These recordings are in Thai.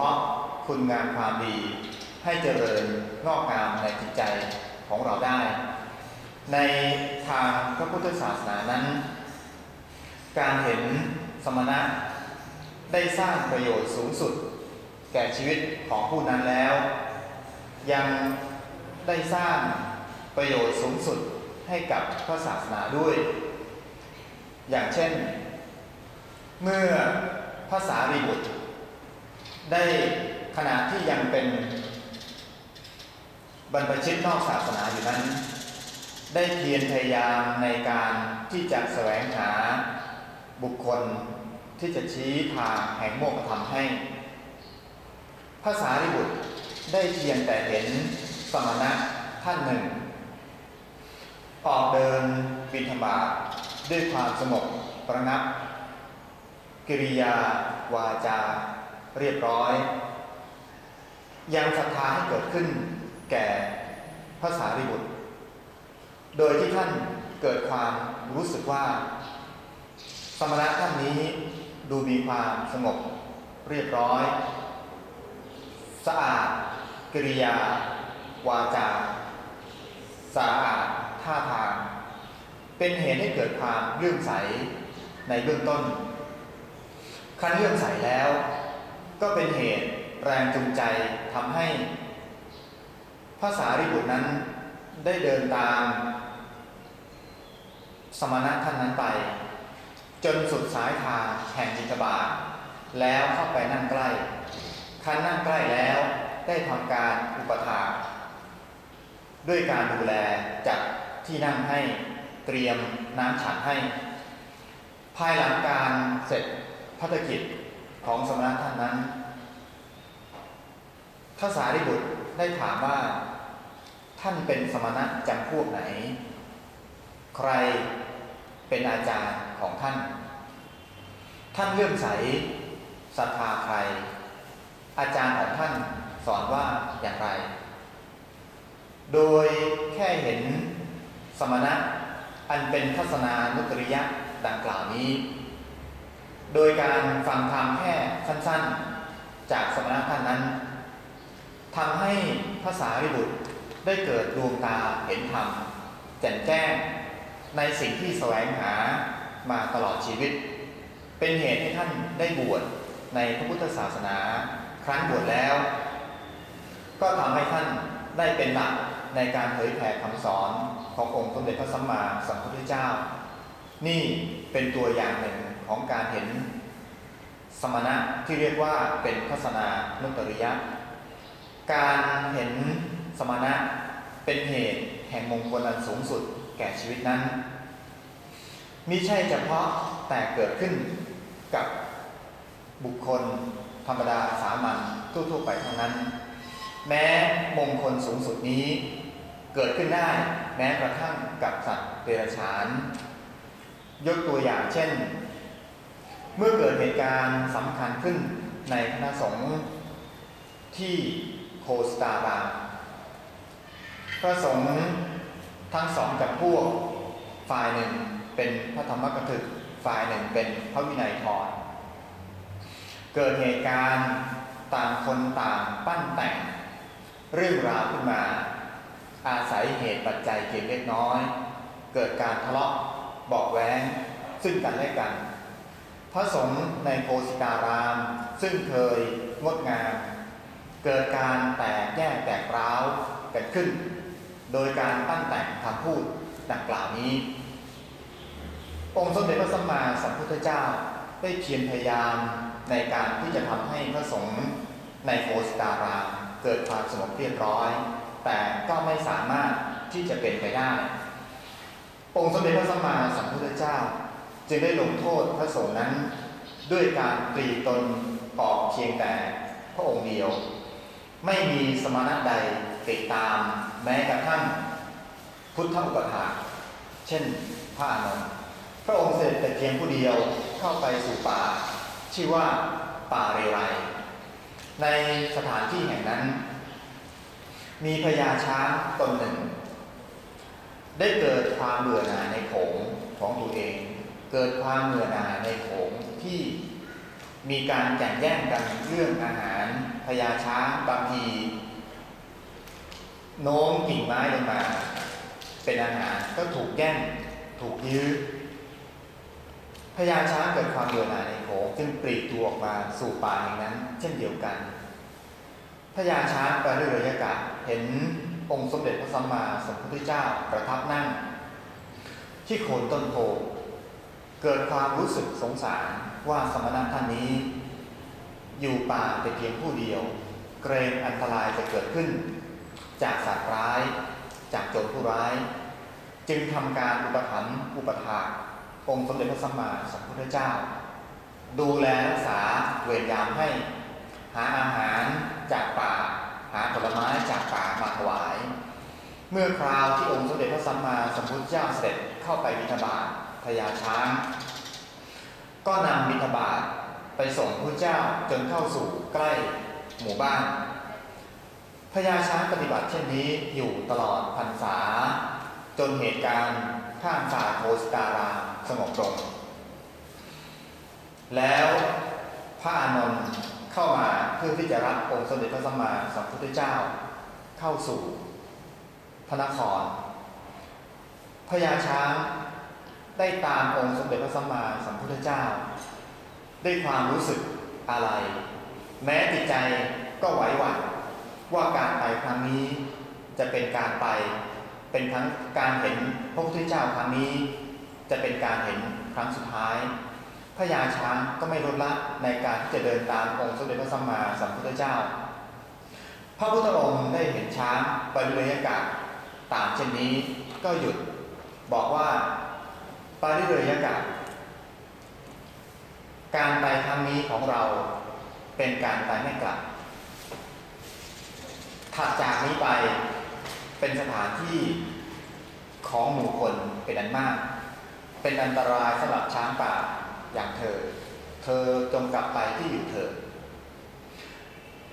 เพราะคุณงามความดีให้เจริญงอกงามในจิตใจของเราได้ ในทางพระพุทธศาสนานั้น การเห็นสมณะได้สร้างประโยชน์สูงสุด แก่ชีวิตของผู้นั้นแล้ว ยังได้สร้างประโยชน์สูงสุดให้กับพระศาสนาด้วย อย่างเช่น เมื่อภาษารีบุตร ได้ขณะที่ยังเป็นบรรพชิตนอกศาสนาอยู่นั้น ได้เพียรพยายามในการที่จะแสวงหาบุคคลที่จะชี้ทางแห่งโมกขธรรมให้ ภาษาริบุตรได้เพียงแต่เห็นสมณะท่านหนึ่ง ออกเดินบิณฑบาตด้วยความสงบประงับ กิริยาวาจา เรียบร้อย ยังศรัทธาให้เกิดขึ้นแก่ภาษาริบุตร โดยที่ท่านเกิดความรู้สึกว่า สมณะท่านนี้ดูมีความสงบเรียบร้อย สะอาดกิริยา วาจาสะอาดท่าทาง เป็นเหตุให้เกิดความเลื่อมใสในเบื้องต้นคันเลื่อมใสแล้ว ก็เป็นเหตุแรงจูงใจทำให้ภาษาริบุตรนั้นได้เดินตาม สมณะท่านนั้นไป จนสุดสายทางแห่งจิตบาทแล้วเข้าไปนั่งใกล้คันนั่งใกล้แล้วได้ทำการอุปถาด้วยการดูแลจัดที่นั่งให้เตรียมน้ำฉันให้ ภายหลังการเสร็จพัฒกิจ ของสมณะท่านนั้นท้าสารีบุตรได้ถามว่า ท่านเป็นสมณะจำพวกไหน ใครเป็นอาจารย์ของท่าน ท่านเลื่อมใสศรัทธาใคร อาจารย์ของท่านสอนว่าอย่างไร โดยแค่เห็นสมณะอันเป็นทัศนานุตริยะดังกล่าวนี้ โดยการฟังธรรมแค่สั้นๆ จากสมณะท่านนั้นทำให้ภาษาริบุตรได้เกิดดวงตาเห็นธรรมแจ่มแจ้งในสิ่งที่แสวงหามาตลอดชีวิต เป็นเหตุให้ท่านได้บวชในพระพุทธศาสนาครั้งบวชแล้ว ก็ทำให้ท่านได้เป็นหลักในการเผยแผ่คำสอนขององค์สมเด็จพระสัมมาสัมพุทธเจ้า นี่เป็นตัวอย่างหนึ่ง ของการเห็นสมณะที่เรียกว่าเป็นทัศนานุตริยะ การเห็นสมณะเป็นเหตุแห่งมงคลอันสูงสุดแก่ชีวิตนั้นมิใช่เฉพาะแต่เกิดขึ้นกับบุคคลธรรมดาสามัญทั่วๆไปเท่านั้น แม้มงคลสูงสุดนี้เกิดขึ้นได้แม้กระทั่งกับสัตว์เดรัจฉาน ยกตัวอย่างเช่น เมื่อเกิดเหตุการณ์สำคัญขึ้นในคณะสงฆ์ที่โคสตาราพระสงฆ์ทั้งสองกับพวกฝ่ายหนึ่งเป็นพระธรรมกถึกฝ่ายหนึ่งเป็นพระวินัยทรเกิดเหตุการณ์ต่างคนต่างปั้นแต่ง เรื่องราวขึ้นมา อาศัยเหตุปัจจัยเพียงเล็กน้อย เกิดการทะเลาะบอกแว้งซึ่งกันและกัน พระสงฆ์ในโคสิการาม ซึ่งเคยงดงาม เกิดการแตกแยกแตกร้าวเกิดขึ้น โดยการตั้งแต่งคำพูดดังกล่าวนี้ องค์สมเด็จพระสัมมาสัมพุทธเจ้าได้เพียรพยายามในการที่จะทำให้พระสงฆ์ในโคสิการามเกิดความสงบเรียบร้อย แต่ก็ไม่สามารถที่จะเป็นไปได้ องค์สมเด็จพระสัมมาสัมพุทธเจ้า จึงได้ลงโทษพระสงฆ์นั้น ด้วยการตรีตนออกเพียงแต่พระองค์เดียว ไม่มีสมณะใดติดตามแม้กระทั่งพุทธอุปถาเช่นพระอานนท์พระองค์เสด็จแต่เพียงผู้เดียวเข้าไปสู่ป่า ชื่อว่าป่าเรไรในสถานที่แห่งนั้น มีพญาช้างตนหนึ่ง ได้เกิดความเบื่อหน่ายในโขงของตัวเอง เกิดความเบื่อยหน่ายในโขงที่มีการแข่งแย่งกันเรื่องอาหารพญาช้าบางทีโน้มกิ่งไม้ลงมา เป็นอาหารก็ถูกแย่งถูกยื้อพญาช้างเกิดความเบื่อหน่ายในโขงจึงปลีกตัวออกมาสู่ป่าแห่งนั้น เช่นเดียวกันพญาช้างไปด้วยระยะกาศเห็นองค์สมเด็จพระสัมมาสัมพุทธเจ้าประทับนั่ง ที่โคนต้นโพ เกิดความรู้สึกสงสารว่าสมณะท่านนี้ อยู่ป่าแต่เพียงผู้เดียว เกรงอันตรายจะเกิดขึ้น จากสัตว์ร้าย จากโจรผู้ร้าย จึงทำการอุปถัมภ์อุปถาองค์สมเด็จพระสัมมาสัมพุทธเจ้า ดูแลรักษาเวรยามให้ หาอาหารจากป่า หาผลไม้จากป่ามาถวาย เมื่อคราวที่องค์สมเด็จพระสัมมาสัมพุทธเจ้าเสด็จเข้าไปบิณฑบาต พญาช้าง ก็นำบิณฑบาตไปส่งพระเจ้าจนเข้าสู่ใกล้หมู่บ้านพญาช้างปฏิบัติเช่นนี้อยู่ตลอดพรรษา จนเหตุการณ์ข้างฝ่าโทสการาสงบลงแล้วพระอานนท์เข้ามาเพื่อที่จะรับองค์สมเด็จพระสัมมาสัมพุทธเจ้าเข้าสู่พระนครพญาช้าง ได้ตามองค์สมเด็จพระสัมมาสัมพุทธเจ้า ด้วยความรู้สึกอะไร แม้จิตใจก็ไหวหวั่นว่าการไปครั้งนี้จะเป็นการไปเป็นทั้งการเห็นพระพุทธเจ้าครั้งนี้ จะเป็นการเห็นครั้งสุดท้ายพระยาช้างก็ไม่ลดละในการที่จะเดินตามองค์สมเด็จพระสัมมาสัมพุทธเจ้า พระพุทธองค์ได้เห็นช้างไปเรือยากาศตามเช่นนี้ก็หยุดบอกว่า ปาริเรยกะการไปครั้งนี้ของเราเป็นการไปไม่กลับ ถัดจากนี้ไปเป็นสถานที่ของหมู่คนเป็นอันมาก เป็นอันตรายสำหรับช้างป่าอย่างเธอ เธอจงกลับไปที่อยู่เธอ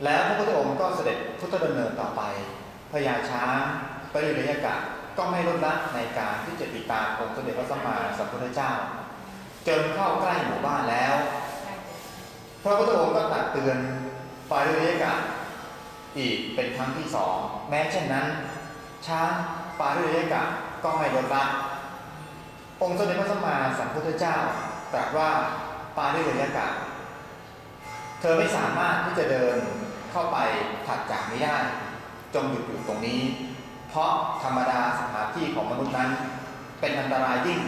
แล้วพระพุทธองค์ก็เสด็จพุทธดำเนินต่อไปพญาช้างปริยกะ ก็ไม่ลดละในการที่จะติดตามองค์สมเด็จพระสัมมาสัมพุทธเจ้า จนเข้าใกล้หมู่บ้านแล้ว พระพุทธองค์ก็ตักเตือนปาริยกะอีกเป็นครั้งที่สองแม้เช่นนั้น ช้างปาริยกะก็ไม่ลดละองค์สมเด็จพระสัมมาสัมพุทธเจ้าตรัสว่าปาริยกะเธอไม่สามารถที่จะเดินเข้าไปถัดจากนี้ได้ จงหยุดอยู่ตรงนี้ เพราะธรรมดาสถานที่ของมนุษย์นั้น เป็นอันตรายยิ่ง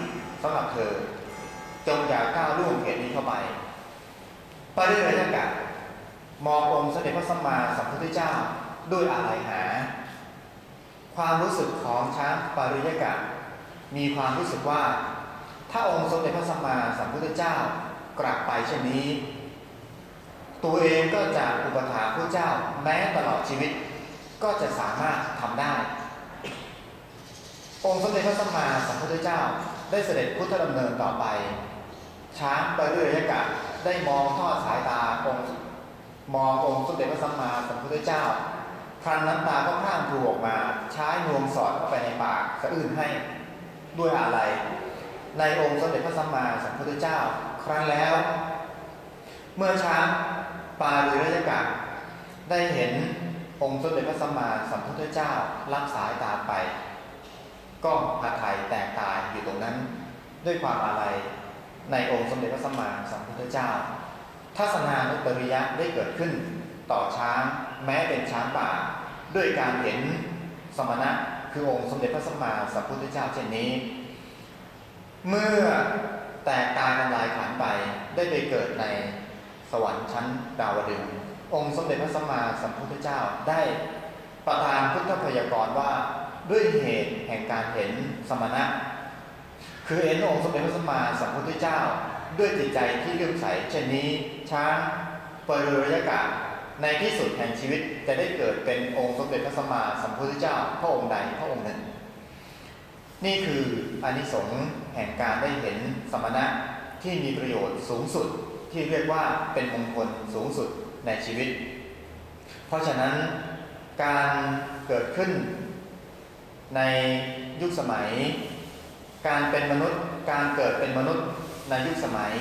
สำหรับเธอ จงอย่าก้าวล่วงเหตุนี้เข้าไปปริเรยกะมององค์เสด็จพระสัมมาสัมพุทธเจ้าด้วยอะไรหา ความรู้สึกของช้างปริยกะมีความรู้สึกว่า ถ้าองค์สมเด็จพระสัมมาสัมพุทธเจ้ากลับไปเช่นนี้ ตัวเองก็จะอุปถาพระเจ้าแม้ตลอดชีวิต ก็จะสามารถทำได้ องค์สมเด็จพระสัมมาสัมพุทธเจ้า ได้เสด็จพุทธดำเนินต่อไป ช้างไปเรื่อยยกะได้มองทอดสายตาองค์มององค์สมเด็จพระสัมมาสัมพุทธเจ้าครั้นน้ำตาก็ข้างพลูออกมาใช้นวมสอดเข้าไปในปากสะอื่นให้ด้วยอะไร ในองค์สมเด็จพระสัมมาสัมพุทธเจ้า ครั้งแล้ว เมื่อช้างปาเรือยกะได้เห็นองค์สมเด็จพระสัมมาสัมพุทธเจ้ารับสายตาไป ก็พาไทยแตกตายอยู่ตรงนั้น ด้วยความอะไรในองค์สมเด็จพระสัมมาสัมพุทธเจ้า ทัศนานุปริยะได้เกิดขึ้นต่อช้างแม้เป็นช้างป่า ด้วยการเห็นสมณะคือองค์สมเด็จพระสัมมาสัมพุทธเจ้าเช่นนี้ เมื่อแตกตายทำลายขันไปได้ไปเกิดในสวรรค์ชั้นดาวดึงองค์สมเด็จพระสัมมาสัมพุทธเจ้าได้ประทานพุทธพยากรณ์ว่า ด้วยเหตุแห่งการเห็นสมณะ คือเห็นองค์สมเด็จพระสัมมาสัมพุทธเจ้า ด้วยจิตใจที่เลื่อมใสเช่นนี้ช้างเปรยกาศในที่สุดแห่งชีวิตจะได้เกิดเป็นองค์สมเด็จพระสัมมาสัมพุทธเจ้าพระองค์ใดพระองค์หนึ่ง นี่คืออนิสงส์แห่งการได้เห็นสมณะที่มีประโยชน์สูงสุดที่เรียกว่าเป็นมงคลสูงสุดในชีวิต เพราะฉะนั้นการเกิดขึ้น ในยุคสมัย การเป็นมนุษย์การเกิดเป็นมนุษย์ในยุคสมัย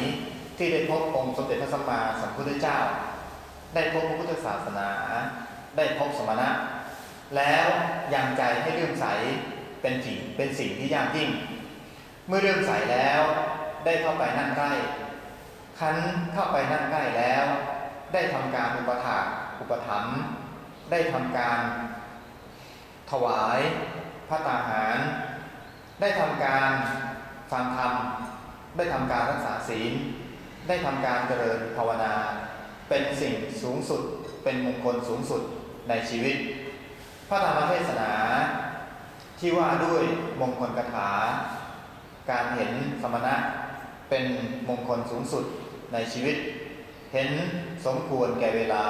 ที่ได้พบองค์สมเด็จพระสัมมาสัมพุทธเจ้า ได้พบพระพุทธศาสนา ได้พบสมณะ แล้วยังใจให้เลื่อมใสเป็นสิ่งเป็นสิ่งที่ยากยิ่ง เมื่อเลื่อมใสแล้วได้เข้าไปนั่งใกล้คันเข้าไปนั่งใกล้แล้ว ได้ทำการอุปถาอุปถัมภ์ได้ทำการถวาย พระตาหาร ได้ทำการฟังธรรม ได้ทำการรักษาศีล ได้ทำการเจริญภาวนา เป็นสิ่งสูงสุด เป็นมงคลสูงสุดในชีวิต พระธรรมเทศนาที่ว่าด้วยมงคลกถา การเห็นสมณะเป็นมงคลสูงสุดในชีวิต เห็นสมควรแก่เวลา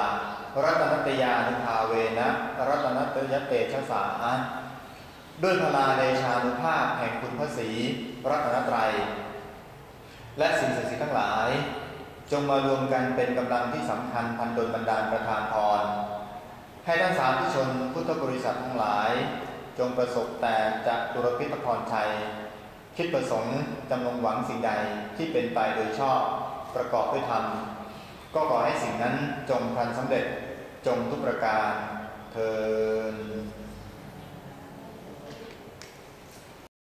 รัตนตยานุภาเวนะ รัตนตยเตชะสา ด้วยพลาเดชานุภาพแห่งคุณพระศรีรัตนตรัย และสิ่งศักดิ์สิทธิ์ทั้งหลาย จงมารวมกันเป็นกำลังที่สำคัญพันดลบันดาลประทานพร ให้ท่านสาธุชนพุทธบริษัททั้งหลาย จงประสบแต่จะตุรพิทพรชัย คิดประสงค์จำลงหวังสิ่งใดที่เป็นไปโดยชอบประกอบด้วยธรรม ก็ขอให้สิ่งนั้นจงพันสำเร็จจงทุกประการเทิน